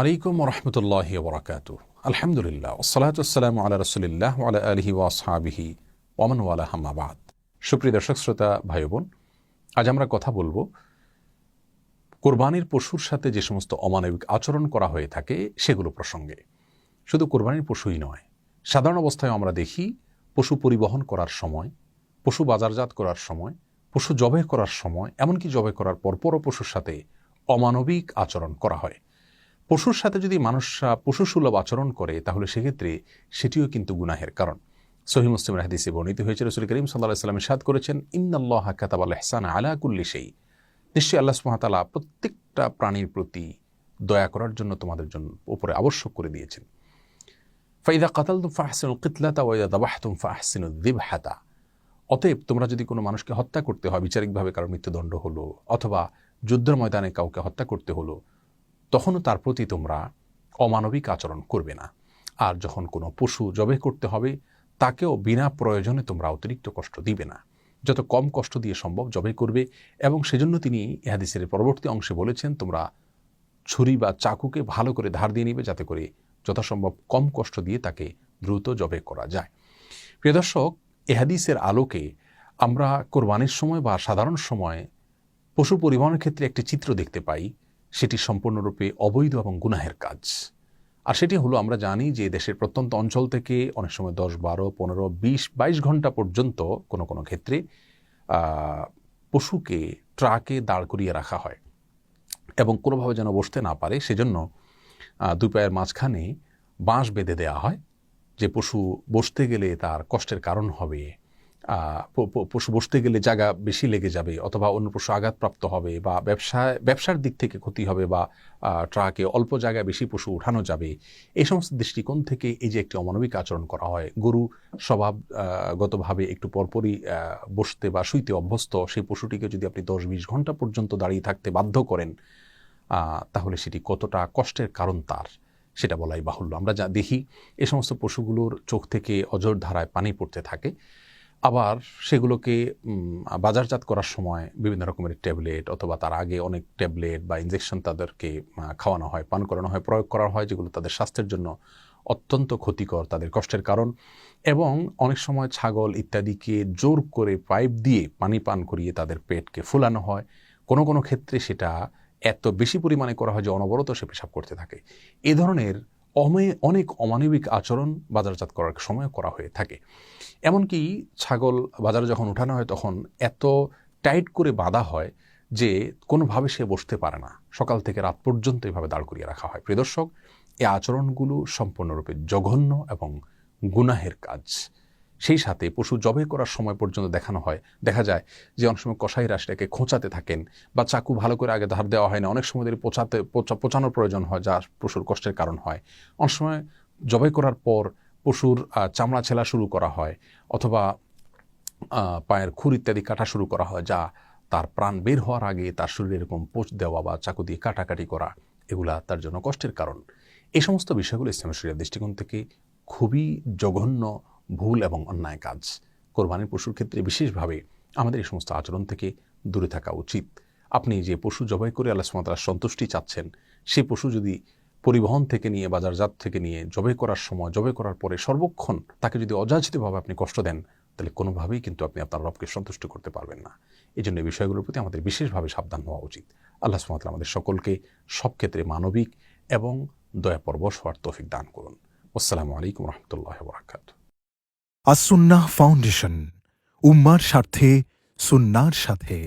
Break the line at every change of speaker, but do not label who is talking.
আলাইকুম রহমতুল্লাহ বরাকাত আলহামদুলিল্লাহ ওসালাত আসসালামু আলা রসুলিল্লাহ আলা আলহি ওয়াসহাবিহি ওমান ওয়ালা হাম্মাবাদ সুপ্রিয় দর্শক, শ্রোতা, ভাই বোন, আজ আমরা কথা বলব কোরবানির পশুর সাথে যে সমস্ত অমানবিক আচরণ করা হয়ে থাকে সেগুলো প্রসঙ্গে। শুধু কোরবানির পশুই নয়, সাধারণ অবস্থায় আমরা দেখি পশু পরিবহন করার সময়, পশু বাজারজাত করার সময়, পশু জবে করার সময়, এমনকি জবে করার পরপরও পশুর সাথে অমানবিক আচরণ করা হয়। পশুর সাথে যদি মানুষরা পশুসুলভ আচরণ করে, তাহলে সেক্ষেত্রে সেটিও কিন্তু গুনাহের কারণ। সহি মুসলিম হাদিসে বর্ণিত হয়েছে, রসুল করিম সাল্লাহ সাল্লাম সাদ করেছেন, ইন্নাল্লাহ কাতাব আল হেসান আলা কুল্লি সেই নিশ্চয়ই আল্লাহ সুহাতালা প্রত্যেকটা প্রাণীর প্রতি দয়া করার জন্য তোমাদের জন্য উপরে আবশ্যক করে দিয়েছেন। ফাইদা কাতাল তুম ফাহসিন কিতলাতা ওয়াইদা দাবাহ তুম ফাহসিন দিবহাতা। অতএব তোমরা যদি কোনো মানুষকে হত্যা করতে হয়, বিচারিকভাবে কারও মৃত্যুদণ্ড হলো, অথবা যুদ্ধের ময়দানে কাউকে হত্যা করতে হলো তখনও তার প্রতি তোমরা অমানবিক আচরণ করবে না। আর যখন কোনো পশু জবে করতে হবে, তাকেও বিনা প্রয়োজনে তোমরা অতিরিক্ত কষ্ট দিবে না। যত কম কষ্ট দিয়ে সম্ভব জবে করবে এবং সেজন্য তিনি ইহাদিসের পরবর্তী অংশে বলেছেন, তোমরা ছুরি বা চাকুকে ভালো করে ধার দিয়ে নিবে যাতে করে যথাসম্ভব কম কষ্ট দিয়ে তাকে দ্রুত জবে করা যায়। প্রিয় দর্শক এহাদিসের আলোকে আমরা কোরবানির সময় বা সাধারণ সময় পশু পরিবহনের ক্ষেত্রে একটি চিত্র দেখতে পাই। সেটি সম্পূর্ণরূপে অবৈধ এবং গুনাহের কাজ। আর সেটি হলো, আমরা জানি যে দেশের প্রত্যন্ত অঞ্চল থেকে অনেক সময় দশ, বারো, পনেরো, বিশ, বাইশ ঘণ্টা পর্যন্ত কোনো কোনো ক্ষেত্রে পশুকে ট্রাকে দাঁড় করিয়ে রাখা হয় এবং কোনোভাবে যেন বসতে না পারে, সেজন্য দুই পায়ের মাঝখানে বাঁশ বেঁধে দেওয়া হয়। যে পশু বসতে গেলে তার কষ্টের কারণ হবে পশু বসতে গেলে জায়গা বেশি লেগে যাবে অথবা অন্য পশু আঘাতপ্রাপ্ত হবে বা ব্যবসায় ব্যবসার দিক থেকে ক্ষতি হবে বা ট্রাকে অল্প জায়গায় বেশি পশু উঠানো যাবে। এই সমস্ত দৃষ্টিকোণ থেকে এই যে একটি অমানবিক আচরণ করা হয়, গরু স্বভাবগতভাবে একটু পরপরই বসতে বা শুইতে অভ্যস্ত, সেই পশুটিকে যদি আপনি দশ বিশ ঘণ্টা পর্যন্ত দাঁড়িয়ে থাকতে বাধ্য করেন তাহলে সেটি কতটা কষ্টের কারণ তার, সেটা বলাই বাহুল্য। আমরা যা দেখি, এ সমস্ত পশুগুলোর চোখ থেকে অজর ধারায় পানি পড়তে থাকে। আবার সেগুলোকে বাজারজাত করার সময় বিভিন্ন রকমের ট্যাবলেট অথবা তার আগে অনেক ট্যাবলেট বা ইঞ্জেকশন তাদেরকে খাওয়ানো হয়, পান করানো হয়, প্রয়োগ করা হয়, যেগুলো তাদের স্বাস্থ্যের জন্য অত্যন্ত ক্ষতিকর, তাদের কষ্টের কারণ এবং অনেক সময় ছাগল ইত্যাদিকে জোর করে পাইপ দিয়ে পানি পান করিয়ে তাদের পেটকে ফুলানো হয়। কোনো কোনো ক্ষেত্রে সেটা এত বেশি পরিমাণে করা হয় যে অনবরত সে পেশাব করতে থাকে। এ ধরনের অমে, অনেক অমানবিক আচরণ বাজারজাত করার সময় করা হয়ে থাকে। এমনকি ছাগল বাজারে যখন উঠানো হয় তখন এত টাইট করে বাঁধা হয় যে কোনোভাবে সে বসতে পারে না। সকাল থেকে রাত পর্যন্ত এভাবে দাঁড় করিয়ে রাখা হয়। প্রিয় দর্শক এই আচরণগুলো সম্পূর্ণরূপে জঘন্য এবং গুনাহের কাজ। সেই সাথে পশু জবে করার সময় পর্যন্ত দেখানো হয়। দেখা যায় যে অনেক সময় কষাইরা সেটাকে খোঁচাতে থাকেন বা চাকু ভালো করে আগে ধার দেওয়া হয় না। অনেক সময় ধরে পোচাতে পোচানোর প্রয়োজন হয় যা পশুর কষ্টের কারণ হয়। অনেক সময় জবাই করার পর পশুর চামড়া ছেলা শুরু করা হয় অথবা পায়ের খুর ইত্যাদি কাটা শুরু করা হয় যা তার প্রাণ বের হওয়ার আগে তার শরীরে এরকম পোচ দেওয়া বা চাকু দিয়ে কাটাকাটি করা এগুলা তার জন্য কষ্টের কারণ। এই সমস্ত বিষয়গুলো ইসলামের শরীরের দৃষ্টিকোণ থেকে খুবই জঘন্য ভুল এবং অন্যায় কাজ। কোরবানির পশুর ক্ষেত্রে বিশেষভাবে আমাদের এই সমস্ত আচরণ থেকে দূরে থাকা উচিত। আপনি যে পশু জবাই করে আল্লাহ সুমাতার সন্তুষ্টি চাচ্ছেন সেই পশু যদি পরিবহন থেকে নিয়ে, বাজারজাত থেকে নিয়ে জবে করার সময় জবে করার পরে সর্বক্ষণ তাকে যদি অযাচিতভাবে আপনি কষ্ট দেন, তাহলে কোনোভাবেই কিন্তু আপনি আপনার রবকে সন্তুষ্ট করতে পারবেন না। এই জন্য এই বিষয়গুলোর প্রতি আমাদের বিশেষভাবে সাবধান হওয়া উচিত। আল্লাহ সুমাতাল আমাদের সকলকে সব ক্ষেত্রে মানবিক এবং দয়াপরবশ হওয়ার তৌফিক দান করুন। আসসালামু আলাইকুম রহমতুল্লাহ বরাকাত
আসুন্নাহ ফাউন্ডেশন উম্মার স্বার্থে সুন্নার সাথে